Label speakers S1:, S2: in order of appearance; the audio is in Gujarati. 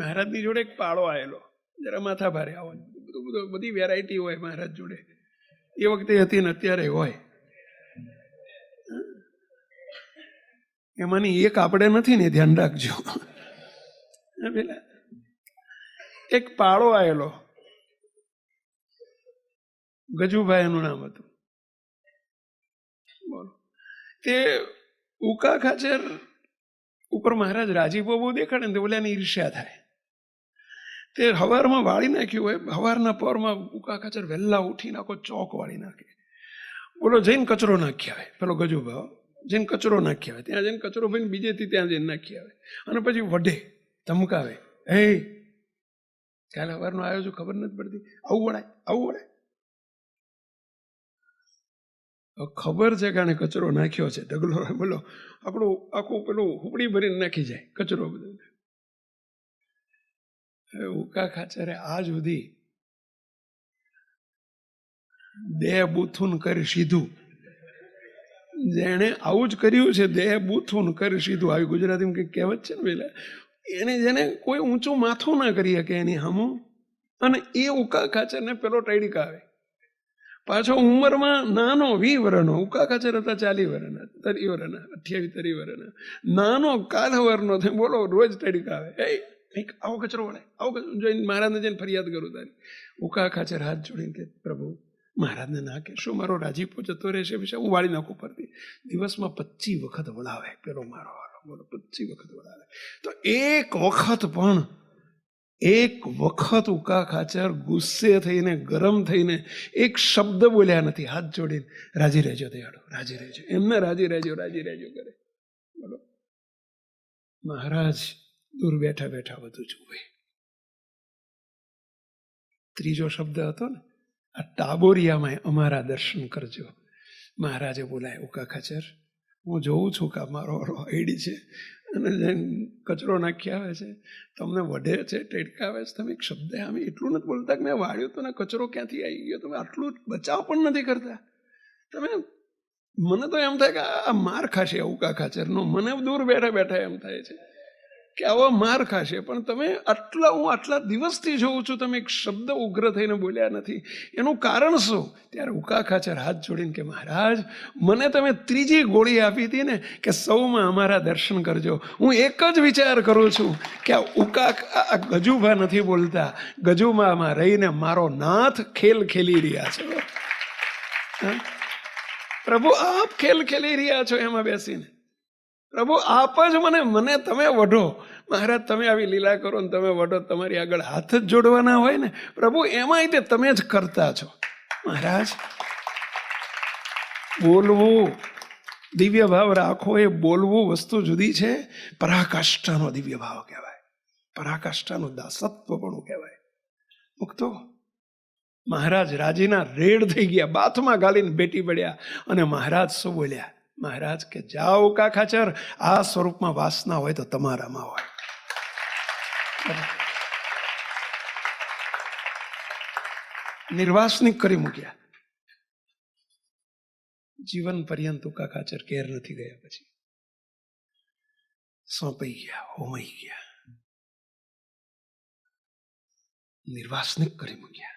S1: મહારાજની જોડે એક પાળો આવેલો. જરા માથા ભારે આવો. બધું બધું, બધી વેરાયટી હોય મહારાજ જોડે. એ વખતે હતી ને અત્યારે હોય. એમાંની એક આપણે નથી ને, ધ્યાન રાખજો. પેલા. એક પાળો આવેલો. ગજુભાઈ એનું નામ હતું. બોલો. તે ઉકા ખાચર ઉપર મહારાજ રાજીપો બહુ દેખાડે ને તો ઓલાની ઈર્ષ્યા થાય. તે હવારમાં વાળી નાખ્યું હોય, હવારના પરમાં ઉકા કચર વહેલા ઉઠીને આખો ચોક વાળી નાખે. બોલો, જઈને કચરો નાખી આવે. પેલો ગજુભાવ, જઈને કચરો નાખી આવે. ત્યાં જઈને કચરો ભાઈને બીજેથી ત્યાં જઈને નાખી આવે. અને પછી વઢે, ધમકાવે. હે, કાલે હવારનો આવ્યો છું, ખબર નથી પડતી. આવું વળાય આવું વળાય ખબર છે કે કચરો નાખ્યો છે. ઢગલો બોલો, આપણું આખું પેલું હુપડી ભરીને નાખી જાય, કચરો બધો. હવે ઉકા ખાચરે આ સુધી દેહ બુથુન કરી સીધું. જેણે આવું જ કર્યું છે દેહ બુથુન કરી સીધું. આવી ગુજરાતીમાં કંઈક કહેવત છે ને પેલા, એને જેને કોઈ ઊંચું માથું ના કરી શકે એની હમું, અને એ ઉકા ખાચરને પેલો ટાઈડિક આવે. પાછો ઉંમરમાં નાનો વી વરનો ઉકા ખાચર હતા ચાલી વરના તરી વરના અઠ્યાવીસ તરી વરના નાનો કાલ વરનો થાય બોલો, રોજ ટાઈડિક આવે. એ કંઈક આવો કચરો વળે. આવો કચરો જોઈને મહારાજને જઈને ફરિયાદ કરું તારી. ઉકા ખાચર હાથ જોડીને કે, પ્રભુ, મહારાજને ના કે શું મારો રાજીપો જતો રહેશે પછી હું વાળી નાખું પરથી દિવસમાં પચીસ વખત વળાવે. પેલો મારો વાળો બોલો પચીસ વખત વળાવે. તો એક વખત પણ, એક વખત ઉકા ખાચર ગુસ્સે થઈને, ગરમ થઈને, એક શબ્દ બોલ્યા નથી. હાથ જોડીને, રાજી રહેજો દયાળો, રાજી રહેજો. એમને રાજી રહેજો રાજી રહેજો કરે. બોલો. મહારાજ દૂર બેઠા બેઠા બધું જુએ. ત્રીજો શબ્દ હતો ને, આ ટાબોરિયામાં અમારા દર્શન કરજો. મહારાજે બોલાય, ઉકા ખચર, હું જોઉં છું કે મારો આઈડી છે. અને જેમ કચરો નાખી આવે છે, તમને વઢે છે, ટેડકાવે છે, તમે એક શબ્દ અમે એટલું નથી બોલતા કે મેં વાળ્યું તો ને કચરો ક્યાંથી આવી ગયો? તમે આટલું બચાવ પણ નથી કરતા. તમે, મને તો એમ થાય કે આ માર ખાશે ઉકા ખાચરનો. મને દૂર બેઠા બેઠા એમ થાય છે. કે આવા માર ખાશે. પણ તમે આટલા, હું આટલા દિવસથી જોઉં છું, તમે એક શબ્દ ઉગ્ર થઈને બોલ્યા નથી. એનું કારણ શું? ત્યારે ઉકા ખાચર હાથ જોડીને કે, મહારાજ, મને તમે ત્રીજી ગોળી આપી હતી ને, કે સૌમાં અમારા દર્શન કરજો. હું એક જ વિચાર કરું છું કે આ ઉકા ગજુભા નથી બોલતા. ગજુભામાં રહીને મારો નાથ ખેલ ખેલી રહ્યા છે. પ્રભુ, આપ ખેલ ખેલી રહ્યા છો એમાં બેસીને. પ્રભુ, આપ જ મને મને તમે વઢો. મહારાજ, તમે આવી લીલા કરો ને તમે વડો, તમારી આગળ હાથ જ જોડવાના હોય ને, પ્રભુ, એમાંય તે તમે જ કરતા છો. મહારાજ, બોલવું દિવ્ય ભાવ રાખો એ બોલવું વસ્તુ જુદી છે. પરાકાષ્ઠાનો દિવ્ય ભાવ કહેવાય. પરાકાષ્ઠાનું દાસત્વપણું કહેવાય. મુક્તો, મહારાજ રાજીના રેડ થઈ ગયા, બાથમાં ગાલીને બેટી પડ્યા અને મહારાજ શું બોલ્યા? મહારાજ કે, જાઓ કા ખાચર આ સ્વરૂપમાં વાસના હોય તો તમારામાં હોય. નિર્વાસનિક કરી મૂક્યા. જીવન પર્યંત ઉકા કાચર કેર નથી ગયા પછી. સોંપાઈ ગયા, હોમાઈ ગયા. નિર્વાસનિક કરી મૂક્યા.